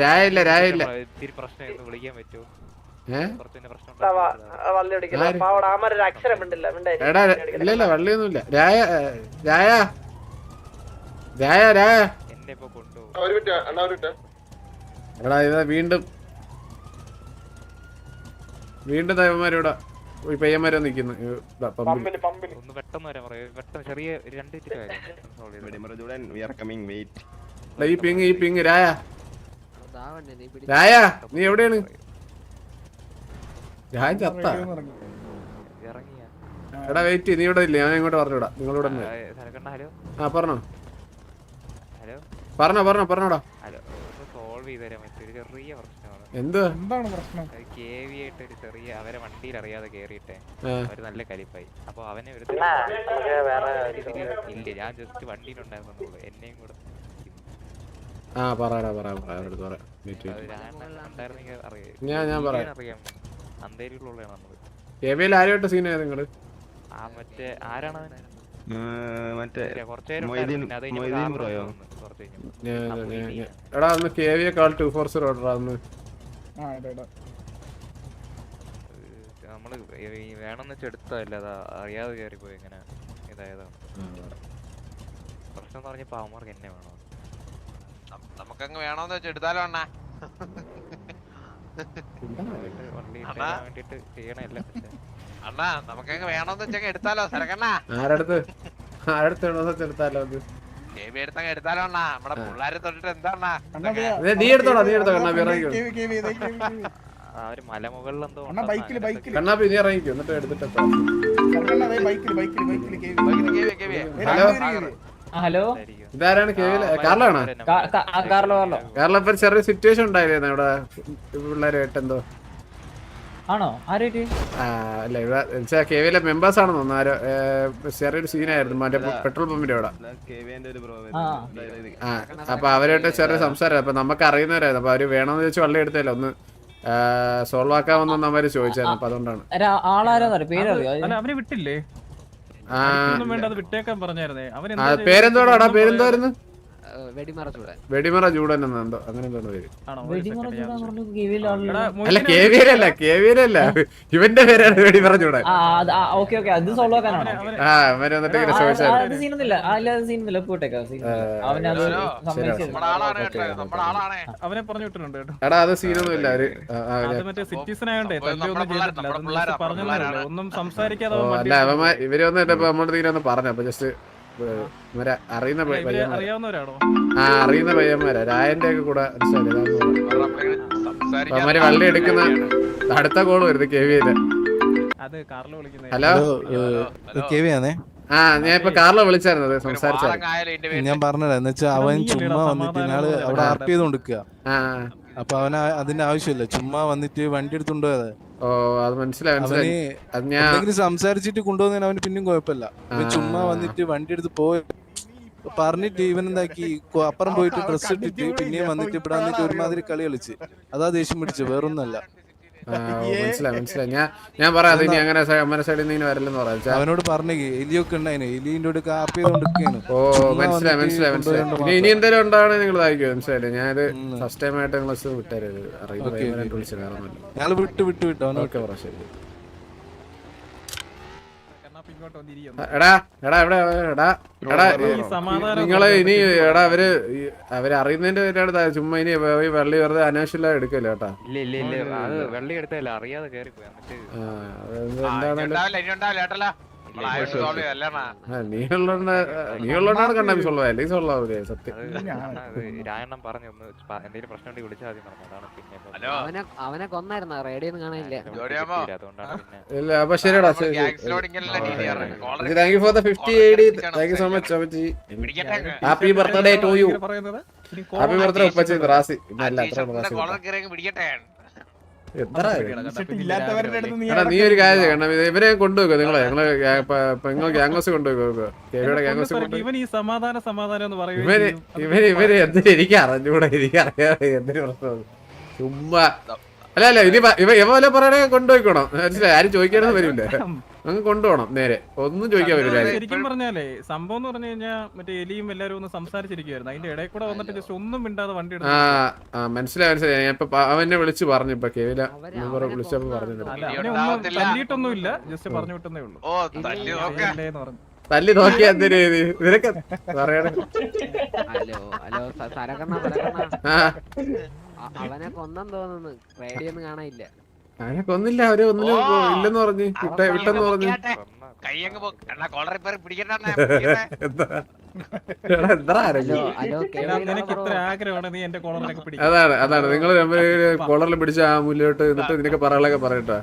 രായല്ല രായല്ല മിണ്ടായി എടാ വള്ളിയൊന്നുമില്ല രായ രായ രായ രായ ഇതാ വീണ്ടും വീണ്ടും ദൈവന്മാരിവിടെ ഈ പയ്യന്മാരെ ഒന്ന് പെട്ടെന്ന് വരാൻ പറയൂ പെട്ടെന്ന് ചെറിയ രണ്ട് ഈ പിങ് ഈ പിങ് രായ. രായ നീ എവിടെയാണ്? ഞാൻ ചത്ത. ഇറങ്ങിയ എടാ വെയിറ്റ് നീ ഇവിടെ ഇല്ലേ? ഞാൻ ഇങ്ങോട്ട് പറഞ്ഞുവിടാ. നിങ്ങളിവിടെ ഹലോ? ആ പറഞ്ഞോ. ഹലോ? പറഞ്ഞോ പറഞ്ഞോ പറഞ്ഞോടാ. ഹലോ സോൾവ് ചെയ്ത് തരാൻ പറ്റും ചെറിയ പ്രശ്നമാണ്. എന്ത്? എന്താണ് പ്രശ്നം? കെ വി ആയിട്ട് ഒരു ചെറിയ അവരെ വണ്ടിയിൽ അറിയാതെ കേറിയിട്ടെ അവർ നല്ല കലിപ്പായി. അപ്പൊ അവനെ ഒരു വേറെ ഇല്ല ഞാൻ ജസ്റ്റ് വണ്ടിയിലുണ്ടായിരുന്നുള്ളൂ. എന്നെയും കൂടെ ആ പറയാ പറയാ പറയാ അവരടുത്ത് പറയാം ഞാൻ അറിയാം. ഞാൻ- പറയാം. എവിയിൽ ആരുമായിട്ട് സീനായ നിങ്ങൾ? എടാ അന്ന് K V call two four zero order അന്ന്. ആ ഇടാ ഇടാ ഇത് നമ്മൾ ഈ വേണമെന്ന് വെച്ച് എടുത്തതല്ല അത് അറിയാതെ കയറിപ്പോയി ഇങ്ങനെ ഇതായതാണ് പ്രശ്നം പറഞ്ഞ പറഞ്ഞപ്പോ അവന്മാർക്ക് എന്നെ വേണം? നമുക്കങ്ങ് വേണോന്ന് വെച്ച് എടുത്താലോ അണ്ണാ? അണ്ണാ. നമുക്കങ്ങ് വേണോന്ന് വെച്ചങ്ങ് എടുത്താലോ സരക്കണ്ണാ? ആരടുത്ത്? ആരടുത്ത് വേണോ എടുത്താലോ അത്? എടുത്തങ്ങ് എടുത്താലോ അണ്ണാ? നമ്മുടെ പിള്ളേരെ തൊട്ടിട്ട് എന്താ നീ എടുത്തോടാ നീ എടുത്തോ കേവി, കേവി, കേവി, കേവി. ഒരു മലമുകളിൽ എന്തോ അണ്ണാ ബൈക്കിൽ കണ്ണാപ്പി നീ ഇറങ്ങിക്കോ എന്നിട്ട് എടുത്തിട്ട് കേവി കേവി കേവി ദേ, ഹലോ. ഇതാരാണ് കാർലാണോ കാർലോ, കാർലോ. കാർല ഇപ്പൊ ചെറിയ സിറ്റുവേഷൻ ഉണ്ടായിരുന്നു ഇവിടെ പിള്ളേരുമായിട്ട് എന്തോ? ആണോ? ആരായിട്ട്? അല്ല ഇവിടെ കെ വിയിലെ മെമ്പേഴ്സ് ആണെന്ന് തോന്നുന്നു. ആരോ ചെറിയൊരു സീനായിരുന്നു മറ്റേ പെട്രോൾ പമ്പിന്റെ അവിടെ. കെവിന്റെ ഒരു ബ്രോ ആ. അപ്പൊ അവരായിട്ട് ചെറിയ സംസാരം അപ്പൊ നമുക്ക് അറിയുന്നവരായിരുന്നു. അപ്പൊ അവർ വേണമെന്ന് ചോദിച്ചു വള്ളി എടുത്തല്ലോ ഒന്ന് സോൾവ് ആക്കാമെന്നൊന്നും അവർ ചോദിച്ചായിരുന്നു. അപ്പൊ അതുകൊണ്ടാണ്. ആളാരാന്നറിയോ? പേരറിയോ? അവനെ വിട്ടില്ലേ? ആ പേരെന്തോ വേണ്ട അത് വിട്ടേക്കാൻ പറഞ്ഞായിരുന്നേ. അവൻ പേരെന്തോടാടാ പേരെന്തോയിരുന്നു വെടിമറച്ചൂടെ വെടിമറ ചൂടൻ. എന്നോ എന്തോ അങ്ങനെ എന്തോ പേര്. അല്ല കെ വിയിലല്ല കെ വിയിലല്ല ഇവന്റെ പേരാണ് വെടിമറ ചൂടൻ. ഓക്കെ ഓക്കെ അത് സോൾവ് ആക്കാനാണോ. ആ അവർ വന്നിട്ട് ഇങ്ങനെ അവനെ പറഞ്ഞു വിട്ടിട്ടുണ്ട് കേട്ടോ എടാ അത് സീനൊന്നും ഇല്ല അവർ മറ്റേ സിറ്റിസൺ ആയോണ്ടേ. ഒന്നും സംസാരിക്കാതെ ഇവർ നമ്മുടെ തീരെ ഒന്ന് പറഞ്ഞു അപ്പൊ ജസ്റ്റ് അറിയുന്ന ആ അറിയുന്ന പയ്യന്മാരാ. രായന്റെ ഒക്കെ കൂടെ അവന്മാര് വള്ളി എടുക്കുന്ന അടുത്ത കോൾ വരുന്നത് കെ വിയിൽ ഹലോ? കെ വി ആണേ? ആ ഞാൻ ഇപ്പൊ കാറിലോ വിളിച്ചായിരുന്നത് പേരിൽ ഞാൻ പറഞ്ഞതാ എന്നുവെച്ചാൽ അവൻ ചുമ്മാ വന്നിട്ട് അവിടെ ആർപ്പ് ചെയ്ത് കൊടുക്കുക ആ. അപ്പൊ അവന് അതിന്റെ ആവശ്യമില്ല. ചുമ്മാ വന്നിട്ട് വണ്ടി എടുത്തുണ്ടോ ഓ അത് മനസ്സിലായി അവന് സംസാരിച്ചിട്ട് കൊണ്ടുപോകുന്നതിന് അവന് പിന്നെയും കുഴപ്പമില്ല. ചുമ്മാ വന്നിട്ട് വണ്ടി എടുത്ത് പോയി. പറഞ്ഞിട്ട് ഇവൻ എന്താക്കി അപ്പുറം പോയിട്ട് ഡ്രസ് ഇട്ടിട്ട് പിന്നെയും വന്നിട്ട് ഇവിടെ വന്നിട്ട് ഒരുമാതിരി കളി കളിച്ച്. അതാ ദേഷ്യം പിടിച്ചു വേറൊന്നല്ല മനസ്സിലായി മനസ്സിലായി. ഞാൻ ഞാൻ പറയാം ഇനി അങ്ങനെ സ- സൈഡിൽ നിന്ന് ഇങ്ങനെ വരില്ലെന്ന് പറയാം. അവനോട് പറഞ്ഞു എലിയൊക്കെ ഉണ്ടായിന്. എലിന്റെ ആർപ്പ് ചെയ്തോണ്ടിരിക്കാണ്. ഓ മനസ്സിലായി മനസ്സിലായി മനസ്സിലായി. ഇനി ഇനി എന്തെങ്കിലും ഉണ്ടാവണേ നിങ്ങൾ അയക്കും മനസ്സിലായില്ലേ? ഞാനത് ഫസ്റ്റ് ടൈം ആയിട്ട് നിങ്ങൾ വിട്ടേരത്. ഓക്കേ. വിളിച്ചത് വേറെ ഒന്നുമില്ല. ഞങ്ങൾ വിട്ട് വിട്ട് വിട്ടു. ഓക്കെ പറ ശരി. എടാ എടാ എവിടെ എടാ സമാധാനം ഇനി എടാ അവർ അവർ അറിയുന്നതിന്റെ പേരാണ് ചുമ്മാ ഇനി വെള്ളി വെറുതെ അനാവശ്യമില്ല എടുക്കല്ലോ കേട്ടാ. ഇല്ല ഇല്ല ഇല്ല അത് വെള്ളി എടുത്തല്ല അറിയാതെ കേറി എന്നിട്ട് അല്ലെങ്കിൽ സൊള്ളാവൂലേ സത്യം. അത് അണ്ണാ, രായണ്ണം പറഞ്ഞു ഒന്ന് പ- എന്തെങ്കിലും പ്രശ്നം ഉണ്ടെങ്കിൽ വിളിച്ചാൽ മതി പറഞ്ഞു അതാണ് പിന്നെ ഇപ്പൊ ഹലോ. അവനെ അവനെ കൊന്നായിരുന്ന? റേഡിയോ ഒന്നും കാണാനില്ല? നമുക്ക് കിട്ടിയില്ല, അതുകൊണ്ടാണ് പിന്നെ. ഇല്ല അപ്പൊ ശരിടാ ശരി thank you for the fifty eighty thank you so much അമ്മച്ചി happy birthday to you happy birthday ഉപ്പച്ചി Razi. ഇല്ല അല്ല അത്ര റാസി പിടിക്കട്ടെ എത്ര ഇട്ടിട്ട് ഇല്ലാത്തവരുടെ അടുത്ത് നീ ഒരു കാര്യം ചെയ്യണം. ഇത് ഇവരെ കൊണ്ടുപോക്കോ നിങ്ങളെ ഞങ്ങൾ നിങ്ങൾ ഗ്യാങ്സ് കൊണ്ടുപോക്കോ ഗ്യാങ്സ് ഇവർ ഇവർ ഇവർ എന്തിനു എനിക്ക് അറിഞ്ഞൂടെ? എനിക്ക് അറിയാതെ എന്തിനു പ്രശ്നം? ചുമ്മാ. അല്ല അല്ല ഇനി ഇവ ഇവ വല്ല പറയണേ കൊണ്ടുപോയിക്കോണം മനസ്സിലായി. ആരും ചോദിക്കാനൊന്നും വരില്ല? അങ്ങ് കൊണ്ടുപോകണം നേരെ. ഒന്നും ചോദിക്കാൻ പറ്റില്ല ശരിക്കും പറഞ്ഞാലേ സംഭവം എന്ന് പറഞ്ഞു കഴിഞ്ഞാൽ മറ്റേ എലിയും എല്ലാരും ഒന്ന് സംസാരിച്ചിരിക്കുവായിരുന്നു. അതിന്റെ ഇടയിൽ കൂടെ വന്നിട്ട് ജസ്റ്റ് ഒന്നും മിണ്ടാതെ വണ്ടി ആ ആ മനസ്സിലായി മനസ്സിലായി. ഞാൻ ഇപ്പൊ അവനെ വിളിച്ച് പറഞ്ഞു ഇപ്പൊ കേവില വിളിച്ചപ്പോ പറഞ്ഞു. തല്ലിയിട്ടൊന്നും ഇല്ല ജസ്റ്റ് പറഞ്ഞു വിട്ടെന്നേ ഉള്ളൂ. ഓ തല്ലി നോക്ക. പറഞ്ഞു. തല്ലി നോക്കിയാ എന്തിനു ഇത്? പറയണേ ഹലോ സരകണ്ണ അവനെ കൊന്നെന്ന് തോന്നുന്നു. റേഡിയൊന്നും കാണാനില്ല. അവനെ കൊന്നില്ല അവർ ഒന്നിനും. ഇല്ലെന്ന് പറഞ്ഞു വിട്ട വിട്ടെന്ന് പറഞ്ഞു. കയ്യങ്ങ് അതാണ് അതാണ്. നിങ്ങൾ കോളറിൽ പിടിച്ച ആ മുല്ലോട്ട് എന്നിട്ട് നിനക്ക് പറകളൊക്കെ പറയട്ടാ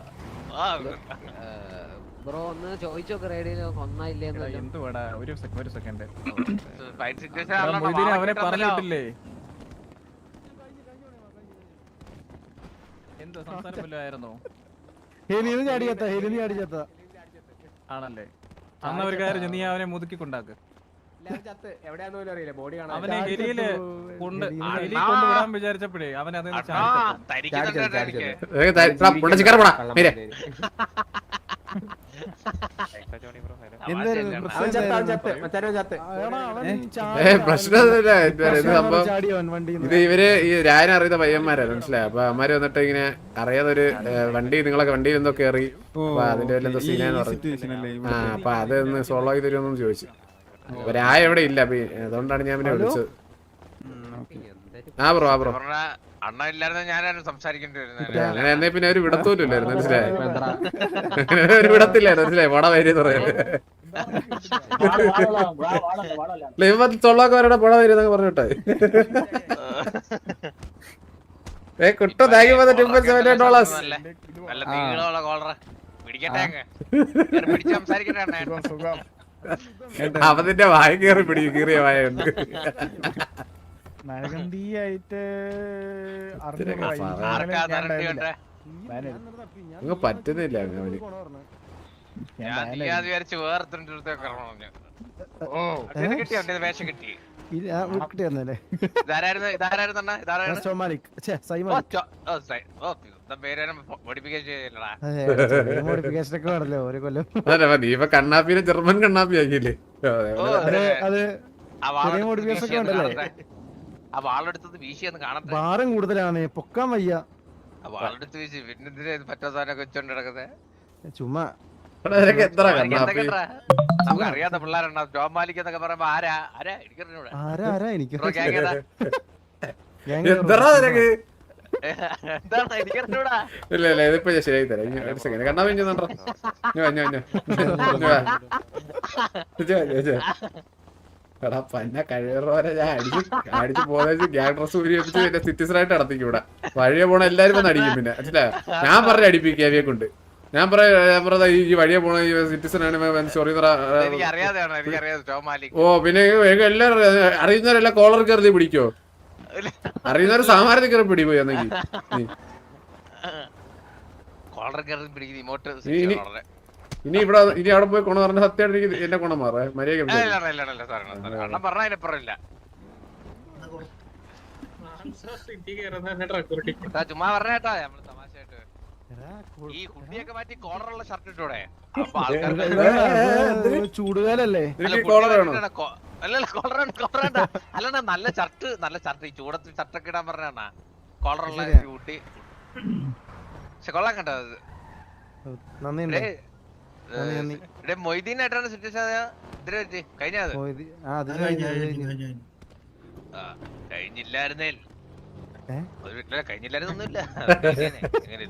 ബ്രോ ഒന്ന് ചോദിച്ചോക്ക് റേഡിയോ. എന്തുവാടാ? ഒരു സെക്കൻഡ് ഒരു സെക്കൻഡ് ഫൈറ്റ് സിറ്റുവേഷൻ മൊയ്തീനെ അവനെ പറഞ്ഞു എന്തോ സംസാരം വല്ലതും ആയിരുന്നോ? ഹെലിന്ന് ചാടിയത്ത ഹെലിന്ന് ചാടിയത്ത ആണല്ലേ. അന്ന് ഒരു കാര്യം നീ അവനെ മുതുക്കി കൊണ്ടാക്ക് അവനെ ഹെലിയിൽ കൊണ്ട് ഹെലി കൊണ്ടുവിടാൻ വിചാരിച്ചപ്പോഴേ അവൻ അതിൽ നിന്ന് ഇത് ഇവർ ഈ രാജന അറിയുന്ന പയ്യന്മാരാണ് മനസ്സിലായി അപ്പൊ അമ്മമാര് വന്നിട്ട് ഇങ്ങനെ അറിയാതെ ഒരു ഏ, വണ്ടി നിങ്ങളൊക്കെ വണ്ടിയിൽ എന്തോ കയറി അതിന്റെ വല്ല എന്തോ സീനാന്ന് പറഞ്ഞു ആ അപ്പൊ അതൊന്ന് സോൾവ് ആക്കി തരുമെന്ന് ചോദിച്ചു രായ എവിടെ ഇല്ല അതുകൊണ്ടാണ് ഞാൻ പിന്നെ വിളിച്ചത് ആ ബ്രോ. ആ ബ്രോ അണ്ണ ഇല്ലായിരുന്നു ഞാനായിരുന്നു സംസാരിക്കേണ്ടി വരുന്നത് അങ്ങനെ എന്നെ പിന്നെ അവർ വിടത്തോലില്ലായിരുന്നു മനസ്സിലായി? അങ്ങനെ അവർ വിടത്തില്ലായിരുന്നു മനസ്സിലായി? പട വരിയെന്ന് പറയുന്നത്. ഇവ അവരുടെ പട വരുന്നൊക്കെ പറഞ്ഞിട്ടെ. ഏ കുട്ടോ thank you for seven dollars നല്ല നീളമുള്ള കോളറ. പിടിക്കട്ടെ അങ്ങ്. കേറി പിടിച്ച് സംസാരിക്കട്ടെ അണ്ണേ. സുഖം വായ കയറി പിടിക്കും കീറിയ വായ ഉണ്ട് നരകന്തിയായിട്ട് പറ്റുന്നില്ല അവന് മോഡിഫിക്കേഷൻ മോഡിഫിക്കേഷൻ ഒക്കെ നീ ഇപ്പൊ കണ്ണാപ്പിനെ ജർമ്മൻ കണ്ണാപ്പി ആക്കിയില്ലേ അത് വീശി ഒന്ന് ഉണ്ടല്ലേ? ആ വാളെടുത്തത് വീശിയെന്ന് കാണട്ടെ. ഭാരം കൂടുതലാണ് പൊക്കാൻ വയ്യ. ആ വാളെടുത്ത് വീശി പിന്നെ എന്തിനാ പറ്റാ പറ്റാത്തവനൊക്കെ വെച്ചോണ്ട് കിടക്കുന്നത് ചുമ്മാ. എടാ, നിനക്ക് എത്ര അവർക്ക് കണ്ണാപ്പി എന്തൊക്കെ നമുക്ക് അറിയാത്ത പിള്ളേരുണ്ടോ? ജോൺ മാലിക് എന്നൊക്കെ പറയുമ്പോ ആരാ? ആരാ? എനിക്കറിഞ്ഞൂടാ. ആരാ ആരാ? എനിക്ക് ഞാൻ ഇല്ല ഇല്ല ഇതിപ്പോ ഞാൻ ശരിയായി തരാം. ഒരു സെക്കൻഡ് കണ്ണാപ്പി ഇഞ്ഞു നണ്ടാ എടാ പന്ന കഴിവറോരെ ഞാൻ അടിച്ച് അടിച്ച് പോകുന്ന ഗ്യാങ് ഡ്രസ് ഉപയോഗിച്ച് പിന്നെ സിറ്റിസൺ ആയിട്ട് നടത്തിക്കും ഇവിടെ. വഴിയെ പോണ എല്ലാരും വന്ന് അടിക്കും പിന്നെ. മനസ്സിലായോ? ഞാൻ പറഞ്ഞ അടിപ്പിക്കും അവയെ കൊണ്ട്. ഞാൻ പറയാ പറഞ്ഞ ഈ വഴിയെ പോണ ഈ സിറ്റിസൺ ആണ് സോറി ഓ പിന്നെ എല്ലാരും അറിയുന്നവരെല്ലാം കോളർ കയറി പിടിക്കോ? അറിയുന്നവർ സാമാരത്തിൽ കയറി പിടി പോയി എന്നെങ്കിൽ കോളർ കയറി പിടിക്കുന്ന ഇമോട്ട് ഇനി- ഇവിടെ ഇനി അവിടെ പോയി കൊണ പറഞ്ഞ സത്യമായിട്ട് എനിക്ക് എന്റെ കൊണ മാറേ. മര്യാദ അണ്ണൻ പറഞ്ഞ ഇതാ ചുമ്മാ പറഞ്ഞേട്ടാ നമ്മൾ തമാശയായിട്ട്. ഈ ഹുഡിയൊക്കെ മാറ്റി കോളറുള്ള ഷർട്ട് ഇട്ടൂടെ? അപ്പൊ ആൾക്കാർക്ക് ചൂടുകാലല്ലേ? അല്ലല്ല കോളർ കോളർ അല്ലണ്ട നല്ല ഷർട്ട് നല്ല ഷർട്ട് ഈ ചൂടത്ത് ഷർട്ടൊക്കെ ഇടാൻ പറഞ്ഞാ കോളറുള്ള കൂട്ടി. പക്ഷെ കൊള്ളാൻ കണ്ടോ നന്ദി, നന്ദി. ഇടേ മൊയ്തീനായിട്ടാണ് സിറ്റുവേഷൻ ഇതിനെ വെച്ച് കഴിഞ്ഞത് പോയത്. ആ അത് കഴിഞ്ഞു അത് കഴിഞ്ഞു ആ, കഴിഞ്ഞില്ലായിരുന്നേൽ ഏ? ഒരു വീട്ടിലെ കഴിഞ്ഞില്ലായിരുന്നൊന്നുമില്ല എങ്ങനെ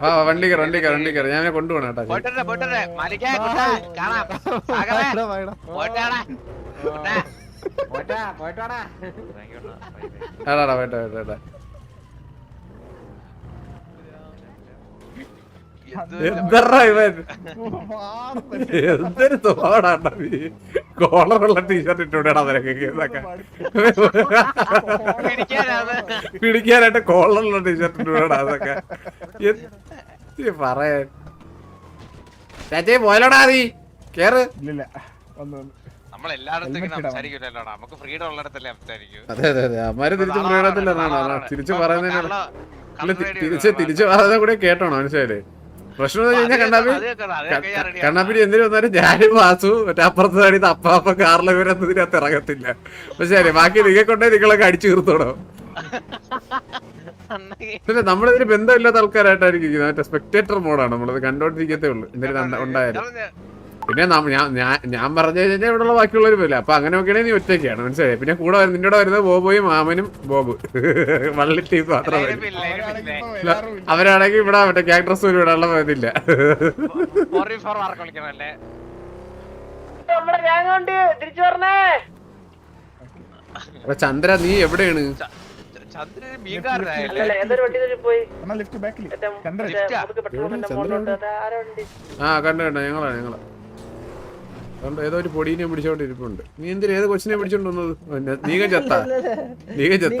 ആ വണ്ടി കയറി വണ്ടി കയറി വണ്ടി കയറി ഞാൻ കൊണ്ടുപോകണം കേട്ടോ പോട്ടെ മാലിക്കാ കുട്ടാ, കാണാം സാഗറേ, വായടാ, വായടാ. പോട്ടെടാ. കുട്ടാ, പോട്ടെ, പോയിട്ടോടാ. ആടാടാ വേണ്ട വേണ്ട വേണ്ട എന്ത് എന്തറാ ഇവൻ? എന്തൊരു തോടാണ്ടാ നീ? കോളറുള്ള ടീഷർട്ട് ഇട്ടൂടാ നിനക്ക് ഇതൊക്കെ. പിടിക്കാനാണ്. പിടിക്കാനായിട്ട് കോളറുള്ള ടീഷർട്ട് ഇട്ടൂടാ അതൊക്കെ. എന്ത് പറയാൻ? ചാച്ചേ പോയലോടാ നീ? കേറ്. ഇല്ലില്ല. നമുക്ക് ഫ്രീഡം ഉള്ളിടത്തല്ലേ സംസാരിക്കൂ. അതെ അതെ അതെ. അമ്മാര് തിരിച്ച് പ്രീണത്തിലാണ് തിരിച്ചു പറയുന്നതിനാണ് തിരിച്ചു തിരിച്ച്. പറയുന്നത് കൂടെ കേട്ടോണോ മനസ്സിലായില്ലേ? പ്രശ്നം കഴിഞ്ഞാൽ കണ്ണാപ്പി. കണ്ണാപ്പിടി എന്തിനു വന്നാലും ഞാനും വാസു മറ്റേ അപ്പുറത്ത് കാണിയത് അപ്പാപ്പ കാറിലെ വരുന്നതിനകത്ത് ഇതിനകത്ത് ഇറങ്ങത്തില്ല. പക്ഷെ ബാക്കി നിങ്ങളെ കൊണ്ടേ നിങ്ങളൊക്കെ അടിച്ചു തീർത്തോടോ പിന്നെ നമ്മളിതിന് ബന്ധമില്ലാത്ത ആൾക്കാരായിട്ടായിരിക്കും മറ്റേ സ്പെക്ടേറ്റർ മോഡാണ് നമ്മളത് കണ്ടോണ്ടിരിക്കത്തേ ഉള്ളൂ. എന്തെങ്കിലും ഉണ്ടായാലും. പിന്നെ നം- ഞാൻ ഞാൻ ഞാൻ പറഞ്ഞു കഴിഞ്ഞാൽ ഇവിടെയുള്ള ബാക്കിയുള്ളവരും വരില്ല അപ്പൊ അങ്ങനെ നോക്കിയാണെങ്കിൽ നീ ഒറ്റയ്ക്കാണ്. മനസ്സിലായി? പിന്നെ കൂടെ നിന്റെ കൂടെ വരുന്നത് ബോബോയും മാമനും ബോബ്. വള്ളി ടീം മാത്രമേ line up ഇല്ല, line up ഇല്ല. അവരാണെങ്കിൽ ഇവിടെ മറ്റേ ക്യാരക്ടർസ് പോലും ഇതില്ല തിരിച്ചു പറഞ്ഞേ അപ്പൊ ചന്ദ്ര നീ എവിടെയാണ്? ആ. കണ്ടു കണ്ടോ. ഞങ്ങളാ ഞങ്ങളാ കണ്ടോ ഏതോ ഒരു പൊടീനെ പിടിച്ചോണ്ട് ഇരിപ്പുണ്ട് നീ എന്തിനാ ഏത് കൊച്ചിനെ പിടിച്ചോണ്ട് വന്നത്? നീക ചത്ത? നീക ചത്ത?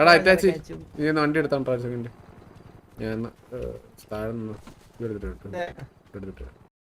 എടാ അറ്റാച്ച് നീ ഒന്ന് വണ്ടി എടുത്താ സെക്കൻഡ് ഞാൻ താഴെ നിന്ന് എടുത്തിട്ട് എടുത്തിട്ട്